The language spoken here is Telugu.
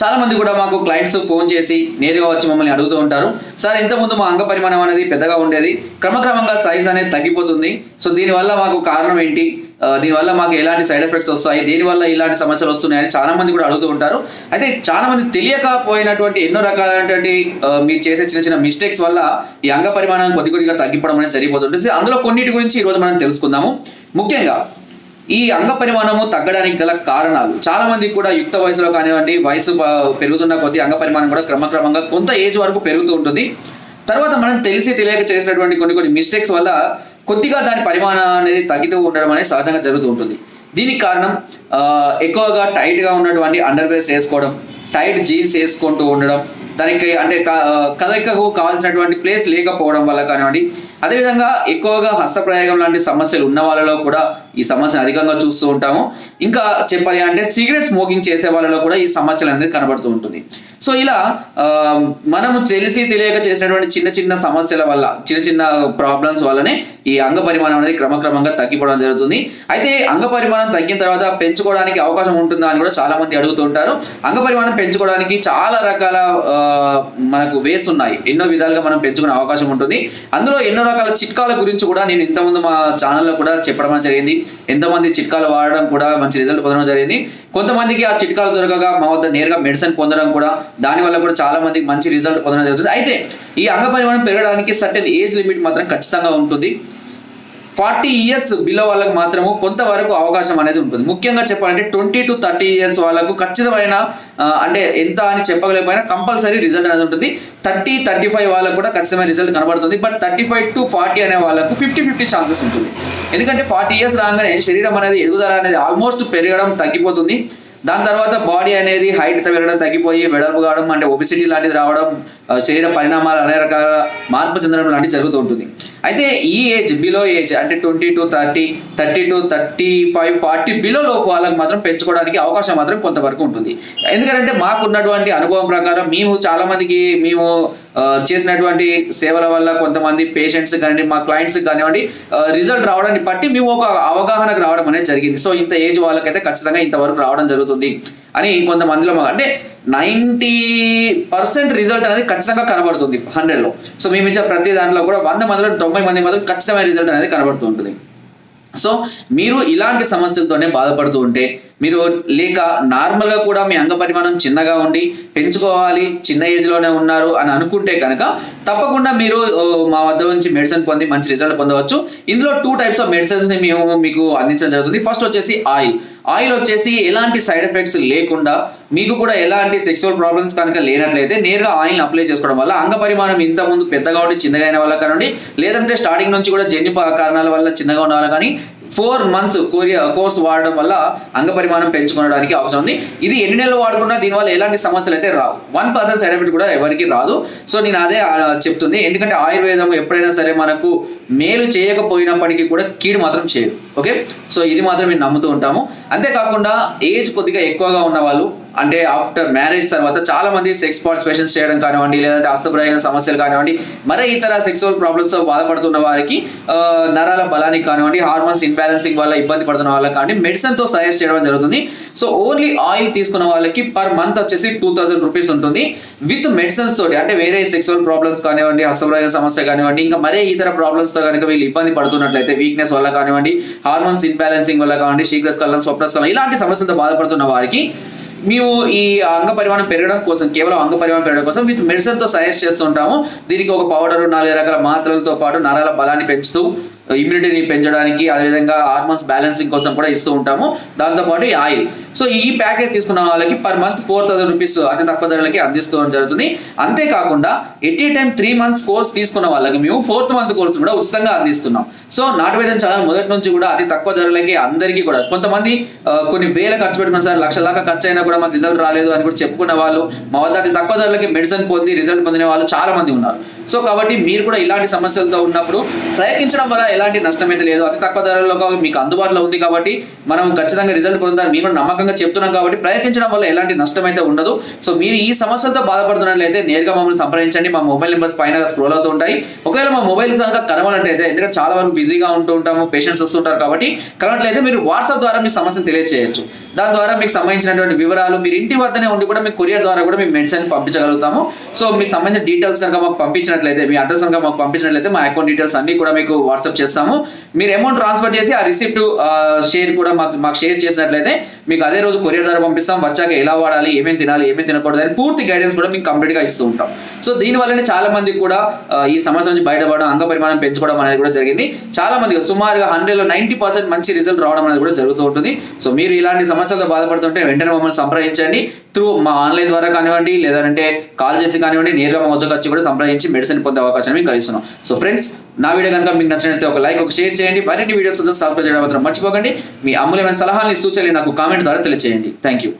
చాలా మంది కూడా మాకు క్లయింట్స్ ఫోన్ చేసి నేరుగా వచ్చి మమ్మల్ని అడుగుతూ ఉంటారు. సార్ ఇంతకుముందు మా అంగ పరిమాణం అనేది పెద్దగా ఉండేది. క్రమక్రమంగా సైజ్ అనేది తగ్గిపోతుంది. సో దీనివల్ల మాకు కారణం ఏంటి? దీనివల్ల మాకు ఎలాంటి సైడ్ ఎఫెక్ట్స్ వస్తాయి? దీనివల్ల ఇలాంటి సమస్యలు వస్తున్నాయని చాలా మంది కూడా అడుగుతూ ఉంటారు. అయితే చాలా మంది తెలియకపోయినటువంటి ఎన్నో రకాలైనటువంటి మీరు చేసే చిన్న చిన్న మిస్టేక్స్ వల్ల ఈ అంగ పరిమాణం కొద్ది కొద్దిగా తగ్గిపోవడం అనేది జరిగిపోతుంటుంది. అందులో కొన్నిటి గురించి ఈరోజు మనం తెలుసుకుందాము. ముఖ్యంగా ఈ అంగ పరిమాణము తగ్గడానికి గల కారణాలు. చాలా మంది కూడా యుక్త వయసులో కానివ్వండి వయసు పెరుగుతున్న కొద్ది అంగ పరిమాణం కూడా క్రమక్రమంగా కొంత ఏజ్ వరకు పెరుగుతూ ఉంటుంది. తర్వాత మనం తెలిసి తెలియక చేసినటువంటి కొన్ని కొన్ని మిస్టేక్స్ వల్ల కొద్దిగా దాని పరిమాణం అనేది తగ్గుతూ ఉండడం అనేది సహజంగా జరుగుతూ ఉంటుంది. దీనికి కారణం ఎక్కువగా టైట్గా ఉన్నటువంటి అండర్ వేర్స్ వేసుకోవడం టైట్ జీన్స్ వేసుకుంటూ ఉండడం దానికి అంటే క- కదలికకు కావాల్సినటువంటి ప్లేస్ లేకపోవడం వల్ల కానివ్వండి అదేవిధంగా ఎక్కువగా హస్తప్రయోగం లాంటి సమస్యలు ఉన్న వాళ్ళలో కూడా ఈ సమస్యను అధికంగా చూస్తూ ఉంటాము. ఇంకా చెప్పాలి అంటే సిగరెట్ స్మోకింగ్ చేసే వాళ్ళలో కూడా ఈ సమస్యలు అనేది కనబడుతూ ఉంటుంది. సో ఇలా మనము తెలిసి తెలియక చేసినటువంటి చిన్న చిన్న సమస్యల వల్ల చిన్న చిన్న ప్రాబ్లమ్స్ వల్లనే ఈ అంగ పరిమాణం అనేది క్రమక్రమంగా తగ్గిపోవడం జరుగుతుంది. అయితే అంగ పరిమాణం తగ్గిన తర్వాత పెంచుకోవడానికి అవకాశం ఉంటుందా అని కూడా చాలా మంది అడుగుతూ ఉంటారు. అంగ పరిమాణం పెంచుకోవడానికి చాలా రకాల మనకు వేస్ ఉన్నాయి. ఎన్నో విధాలుగా మనం పెంచుకునే అవకాశం ఉంటుంది. అందులో ఎన్నో రకాల చిట్కాల గురించి కూడా నేను ఇంతకుముందు మా ఛానల్లో కూడా చెప్పడం జరిగింది. ఎంతమంది చిట్కాలు వాడడం కూడా మంచి రిజల్ట్ పొందడం జరిగింది. కొంతమందికి ఆ చిట్కాలు దొరకగా మా వద్ద నేరుగా మెడిసిన్ పొందడం కూడా దానివల్ల కూడా చాలా మందికి మంచి రిజల్ట్ పొందడం జరుగుతుంది. అయితే ఈ అంగ పరిమాణం పెరగడానికి సర్టెన్ ఏజ్ లిమిట్ మాత్రం ఖచ్చితంగా ఉంటుంది. ఫార్టీ ఇయర్స్ బిలో వాళ్ళకి మాత్రము కొంతవరకు అవకాశం అనేది ఉంటుంది. ముఖ్యంగా చెప్పాలంటే ట్వంటీ టు థర్టీ ఇయర్స్ వాళ్ళకు ఖచ్చితమైన అంటే ఎంత అని చెప్పగలేకపోయినా కంపల్సరీ రిజల్ట్ అనేది ఉంటుంది. థర్టీ థర్టీ ఫైవ్ వాళ్ళకు కూడా ఖచ్చితమైన రిజల్ట్ కనబడుతుంది. But thirty five to forty అనే వాళ్ళకు ఫిఫ్టీ ఫిఫ్టీ ఛాన్సెస్ ఉంటుంది. ఎందుకంటే ఫార్టీ ఇయర్స్ రాగానే శరీరం అనేది ఎదుగుదల అనేది ఆల్మోస్ట్ పెరగడం తగ్గిపోతుంది. దాని తర్వాత బాడీ అనేది హైట్ పెరగడం తగ్గిపోయి వెడల్పు కావడం అంటే ఒబిసిటీ లాంటిది రావడం శరీర పరిణామాలు అనేక రకాల మార్పు చెందడం లాంటివి జరుగుతూ ఉంటుంది. అయితే ఈ ఏజ్ బిలో ఏజ్ అంటే twenty to thirty thirty to thirty five forty below లోపు వాళ్ళకి మాత్రం పెంచుకోవడానికి అవకాశం మాత్రం కొంతవరకు ఉంటుంది. ఎందుకంటే మాకున్నటువంటి అనుభవం ప్రకారం మేము చాలామందికి మేము చేసినటువంటి సేవల వల్ల కొంతమంది పేషెంట్స్ కానివ్వండి మా క్లయింట్స్ కానివ్వండి రిజల్ట్ రావడాన్ని బట్టి మేము ఒక అవగాహనకు రావడం అనేది జరిగింది. సో ఇంత ఏజ్ వాళ్ళకైతే ఖచ్చితంగా ఇంతవరకు రావడం జరుగుతుంది అని కొంతమందిలో అంటే నైంటీ పర్సెంట్ రిజల్ట్ అనేది ఖచ్చితంగా కనబడుతుంది హండ్రెడ్లో సో మేము ఇచ్చే ప్రతి దాంట్లో కూడా వంద మందిలో తొంభై మంది మాత్రం ఖచ్చితమైన రిజల్ట్ అనేది కనబడుతూ ఉంటుంది. సో మీరు ఇలాంటి సమస్యలతోనే బాధపడుతూ ఉంటే మీరు లేక నార్మల్గా కూడా మీ అంగ పరిమాణం చిన్నగా ఉండి పెంచుకోవాలి చిన్న ఏజ్లోనే ఉన్నారు అని అనుకుంటే కనుక తప్పకుండా మీరు మా వద్ద నుంచి మెడిసిన్ పొంది మంచి రిజల్ట్ పొందవచ్చు. ఇందులో టూ టైప్స్ ఆఫ్ మెడిసిన్స్ని మేము మీకు అందించడం జరుగుతుంది. ఫస్ట్ వచ్చేసి ఆయిల్ ఆయిల్ వచ్చేసి ఎలాంటి సైడ్ ఎఫెక్ట్స్ లేకుండా మీకు కూడా ఎలాంటి సెక్సువల్ ప్రాబ్లమ్స్ కనుక లేనట్లయితే నేరుగా ఆయిల్ అప్లై చేసుకోవడం వల్ల అంగ పరిమాణం ఇంత ముందు పెద్దగా ఉండి చిన్నగా అయిన వాళ్ళ కానివ్వండి లేదంటే స్టార్టింగ్ నుంచి కూడా జన్యు కారణాల వల్ల చిన్నగా ఉన్న కానీ ఫోర్ మంత్స్ కోరియా కోర్స్ వాడడం వల్ల అంగ పరిమాణం పెంచుకోవడానికి అవసరం ఉంది. ఇది ఎన్ని నెలలు వాడుకున్నా దీనివల్ల ఎలాంటి సమస్యలు అయితే రావు. వన్ పర్సెంట్ సైడ్ ఎఫెక్ట్ కూడా ఎవరికి రాదు. సో నేను అదే చెప్తుంది. ఎందుకంటే ఆయుర్వేదం ఎప్పుడైనా సరే మనకు మేలు చేయకపోయినప్పటికీ కూడా కీడు మాత్రం చేయదు. ఓకే? సో ఇది మాత్రం మేము నమ్ముతూ ఉంటాము. అంతేకాకుండా ఏజ్ కొద్దిగా ఎక్కువగా ఉన్న వాళ్ళు అంటే ఆఫ్టర్ మ్యారేజ్ తర్వాత చాలా మంది సెక్స్ పార్టిసిపేషన్ చేయడం కానివ్వండి లేదంటే హస్తప్రయోగం సమస్యలు కానివ్వండి మరే ఇతర సెక్సువల్ ప్రాబ్లమ్స్తో బాధపడుతున్న వారికి నరాల బలానికి కానివ్వండి హార్మోన్స్ ఇన్బ్యాలెన్సింగ్ వల్ల ఇబ్బంది పడుతున్న వాళ్ళకి కానీ మెడిసిన్తో సజెస్ట్ చేయడం జరుగుతుంది. సో ఓన్లీ ఆయిల్ తీసుకున్న వాళ్ళకి పర్ మంత్ వచ్చేసి టూ థౌసండ్ రూపీస్ ఉంటుంది. విత్ మెడిసిన్స్ తోటి అంటే వేరే సెక్సువల్ ప్రాబ్లమ్స్ కానివ్వండి హస్తప్రయోగ సమస్య కానివ్వండి ఇంకా మరే ఇతర ప్రాబ్లమ్స్తో కనుక వీళ్ళు ఇబ్బంది పడుతున్నట్లయితే వీక్నెస్ వల్ల కానివ్వండి హార్మోన్స్ ఇన్బ్యాలెన్సింగ్ వల్ల కానివ్వండి శీఘ్రస్కలనం స్వప్నస్కలనం ఇలాంటి సమస్యలతో బాధపడుతున్న వారికి మేము ఈ అంగ పరిమాణం పెరగడం కోసం కేవలం అంగ పరిమాణం పెరగడం కోసం విత్ మెడిసిన్తో సజెస్ట్ చేస్తుంటాము. దీనికి ఒక పౌడర్ నాలుగు రకాల మాత్రలతో పాటు నరాల బలాన్ని పెంచుతూ ఇమ్యూనిటీని పెంచడానికి అదేవిధంగా హార్మోన్స్ బ్యాలెన్సింగ్ కోసం కూడా ఇస్తూ ఉంటాము. దాంతోపాటు ఈ ఆయిల్. సో ఈ ప్యాకేజ్ తీసుకున్న వాళ్ళకి per month four thousand rupees అతి తక్కువ ధరలకి అందిస్తూ జరుగుతుంది. అంతేకాకుండా at a time three months course తీసుకున్న వాళ్ళకి మేము ఫోర్త్ మంత్ కోర్స్ కూడా ఉచితంగా అందిస్తున్నాం. సో నాటువేదం ఛానల్ మొదటి నుంచి కూడా అతి తక్కువ ధరలకి అందరికీ కూడా కొంతమంది కొన్ని వేల ఖర్చు పెట్టుకున్న సార్ లక్ష దాకా ఖర్చు అయినా కూడా మాకు రిజల్ట్ రాలేదు అని కూడా చెప్పుకున్న వాళ్ళు మా వద్ద అతి తక్కువ ధరలకి మెడిసిన్ పొంది రిజల్ట్ పొందిన వాళ్ళు చాలా మంది ఉన్నారు. సో కాబట్టి మీరు కూడా ఇలాంటి సమస్యలతో ఉన్నప్పుడు ప్రయత్నించడం వల్ల ఎలాంటి నష్టం అయితే లేదు అతి తక్కువ ధరలో మీకు అందుబాటులో ఉంది కాబట్టి మనం ఖచ్చితంగా రిజల్ట్ పొందాలి మేము నమ్మకంగా చెప్తున్నాం కాబట్టి ప్రయత్నించడం వల్ల ఎలాంటి నష్టం అయితే ఉండదు. సో మీరు ఈ సమస్యలతో బాధపడుతున్నట్లయితే నేరుగా మమ్మల్ని సంప్రదించండి. మా మొబైల్ నెంబర్స్ పైన స్క్రోల్ అవుతూ ఉంటాయి. ఒకవేళ మా మొబైల్ కనుక కలవాలంటే ఎందుకంటే చాలా వరకు బిజీగా ఉంటూ ఉంటాము పేషెంట్స్ వస్తుంటారు కాబట్టి కలవట్లయితే మీరు వాట్సాప్ ద్వారా మీ సమస్యను తెలియజేయచ్చు దాని ద్వారా మీకు సంబంధించినటువంటి వివరాలు మీరు ఇంటి వద్దనే ఉండి కూడా మీ కొరియర్ ద్వారా కూడా మీ మెడిసిన్ పంపించగలుగుతాము. సో మీకు సంబంధించిన డీటెయిల్స్ కనుక మాకు పంపించినట్లయితే మీ అడ్రస్ కనుక మాకు పంపించినట్లయితే మా అకౌంట్ డీటెయిల్స్ అన్ని కూడా మీకు వాట్సాప్ చేస్తాము. మీరు అమౌంట్ ట్రాన్స్ఫర్ చేసి ఆ రిసిప్ట్ షేర్ కూడా మాకు మాకు షేర్ చేసినట్లయితే మీకు అదే రోజు కొరియర్ ద్వారా పంపిస్తాం. వచ్చాక ఎలా వాడాలి ఏమేమి తినాలి ఏమేమి తినకూడదు అని పూర్తి గైడెన్స్ కూడా మీకు కంప్లీట్గా ఇస్తూ ఉంటాం. సో దీని వల్లనే చాలా మందికి కూడా ఈ సమస్య నుంచి బయటపడడం అంగ పరిమాణం పెంచుకోవడం అనేది కూడా జరిగింది. చాలా మంది సుమారుగా హండ్రెడ్లో నైన్టీ పర్సెంట్ మంచి రిజల్ట్ రావడం అనేది కూడా జరుగుతూ ఉంటుంది. సో మీరు ఇలాంటి సమస్యలతో బాధపడుతుంటే వెంటనే మమ్మల్ని సంప్రదించండి. త్రూ మా ఆన్లైన్ ద్వారా కానివ్వండి లేదంటే కాల్ చేసి కానివ్వండి నేరుగా మా వద్దకు వచ్చి కూడా సంప్రదించి మెడిసిన్ పొందే అవకాశం మీకు కలిగిస్తున్నాం సో ఫ్రెండ్స్ నా వీడియో కనుక మీకు నచ్చినట్లయితే ఒక లైక్ ఒక షేర్ చేయండి. మరిన్ని వీడియోస్ కోసం సబ్స్క్రైబ్ చేయడం మాత్రం మర్చిపోకండి. మీ అమూల్యమైన సలహాలని సూచనలు నాకు కామెంట్ ద్వారా తెలియజేయండి థ్యాంక్ యూ